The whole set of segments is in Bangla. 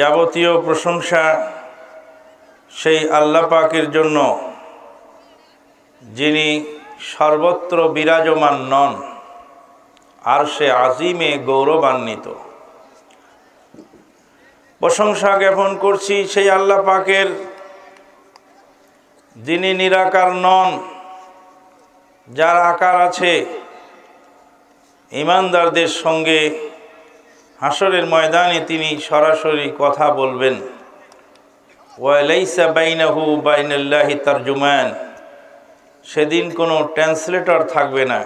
যাবতীয় প্রশংসা সেই আল্লাহ পাকের জন্য, যিনি সর্বত্র বিরাজমান নন আর সে আজিমে গৌরবান্বিত। প্রশংসা জ্ঞাপন করছি সেই আল্লাহ পাকের, যিনি নিরাকার নন, যার আকার আছে ইমানদারদের সঙ্গে হাসরের ময়দানে তিনি সরাসরি কথা বলবেন। ওয়ালাইসা বাইনাহু বাইনাল্লাহি তারজুমান। সেদিন কোনো ট্রান্সলেটর থাকবে না।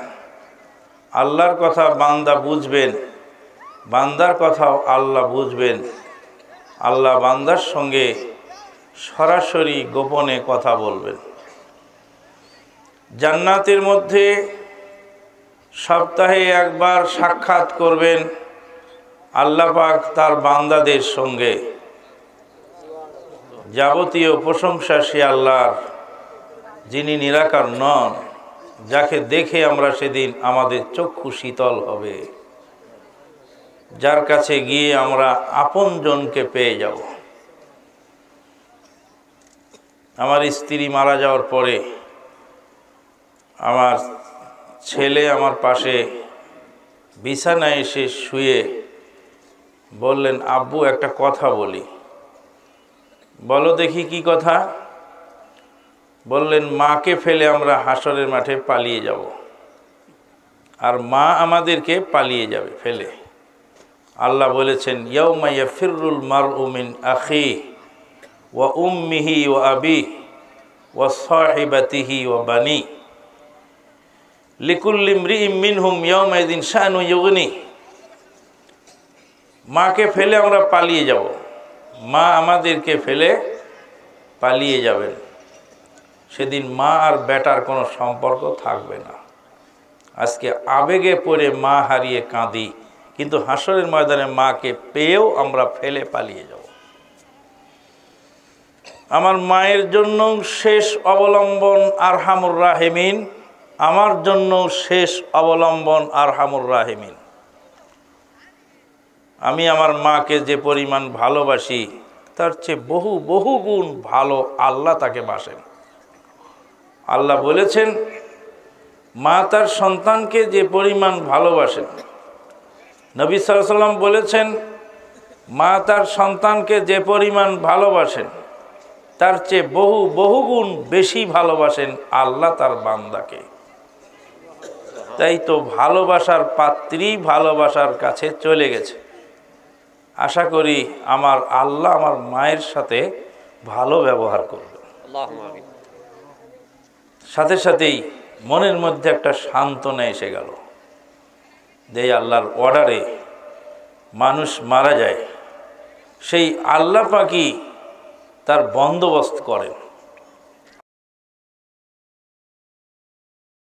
আল্লাহর কথা বান্দা বুঝবেন। বান্দার কথাও আল্লাহ বুঝবেন। আল্লাহ বান্দার সঙ্গে সরাসরি গোপনে কথা বলবেন। জান্নাতের মধ্যে সপ্তাহে একবার সাক্ষাৎ করবেন। আল্লাহ পাক তার বান্দাদের সঙ্গে যাবতীয় প্রশংসা সে আল্লাহর, যিনি নিরাকার নন, যাকে দেখে আমরা সেদিন আমাদের চক্ষু শীতল হবে। যার কাছে গিয়ে আমরা আপনজনকে পেয়ে যাব। আমার স্ত্রী মারা যাওয়ার পরে আমার ছেলে আমার পাশে বিছানায় এসে শুয়ে বললেন, আব্বু, একটা কথা বলি। বলো দেখি কি কথা। বললেন, মাকে ফেলে আমরা হাসরের মাঠে পালিয়ে যাব আর মা আমাদেরকে পালিয়ে যাবে ফেলে। আল্লাহ বলেছেন ইয়ৌমাইয়া ফিরুল মার উমিন আখি ও উম্মিহি ও আবি ও সাহিবাতিহি ও বানি লিকুল্লিমরি মিনহুম ইয়ৌমাইদিন শাহানু ইয়গনি মাকে ফেলে আমরা পালিয়ে যাব। মা আমাদেরকে ফেলে পালিয়ে যাবেন। সেদিন মা আর বেটার কোনো সম্পর্ক থাকবে না। আজকে আবেগে পড়ে মা হারিয়ে কাঁদি, কিন্তু হাসরের ময়দানে মাকে পেয়েও আমরা ফেলে পালিয়ে যাব। আমার মায়ের জন্য শেষ অবলম্বন আরহামুর রাহেমিন, আমার জন্য শেষ অবলম্বন আরহামুর রাহেমিন। আমি আমার মাকে যে পরিমাণ ভালোবাসি, তার চেয়ে বহু বহু গুণ ভালো আল্লাহ তাকে বাসেন। আল্লাহ বলেছেন, মা তার সন্তানকে যে পরিমাণ ভালোবাসেন। নবী সাল্লাম বলেছেন, মা তার সন্তানকে যে পরিমাণ ভালোবাসেন, তার চেয়ে বহু বহু গুণ বেশি ভালোবাসেন আল্লাহ তার বান্দাকে। তাই তো ভালোবাসার পাত্রী ভালোবাসার কাছে চলে গেছে। আশা করি আমার আল্লাহ আমার মায়ের সাথে ভালো ব্যবহার করবে। সাথে সাথেই মনের মধ্যে একটা সান্ত্বনা এসে গেল যে আল্লাহর অর্ডারে মানুষ মারা যায় সেই আল্লাহ পাকি তার বন্দোবস্ত করেন।